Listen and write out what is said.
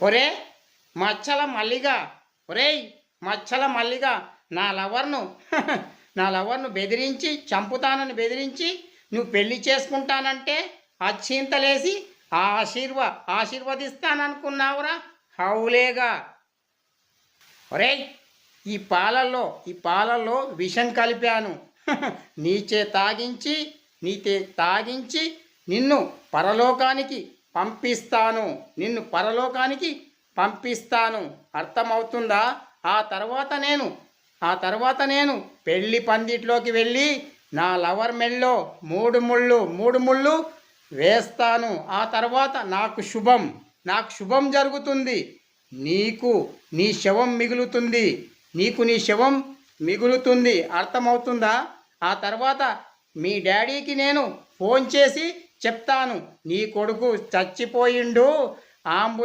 ఒరే మచ్చల మల్లిగా ఒరేయ్ మచ్చల మల్లిగా నా లవర్ను నా లవర్ను బెదిరించి చంపుతానని బెదిరించి నువ్వు పెళ్ళి చేసుకుంటానంటే అచ్చింతలేసి ఆశీర్వ ఆశీర్వదిస్తాననుకున్నావురా? హౌలేగా ఒరేయ్ ఈ పాలల్లో ఈ పాలల్లో విషం కలిపాను. నీచే తాగించి నీతే తాగించి నిన్ను పరలోకానికి పంపిస్తాను. నిన్ను పరలోకానికి పంపిస్తాను. అర్థమవుతుందా? ఆ తర్వాత నేను ఆ తర్వాత నేను పెళ్ళి పందిట్లోకి వెళ్ళి నా లవర్ మెల్లో మూడు ముళ్ళు మూడు ముళ్ళు వేస్తాను. ఆ తర్వాత నాకు శుభం నాకు శుభం జరుగుతుంది. నీకు నీ శవం మిగులుతుంది. నీకు నీ శవం మిగులుతుంది. అర్థమవుతుందా? ఆ తర్వాత మీ డాడీకి నేను ఫోన్ చేసి చెప్తాను. నీ కొడుకు చచ్చిపోయిండు. ఆంబు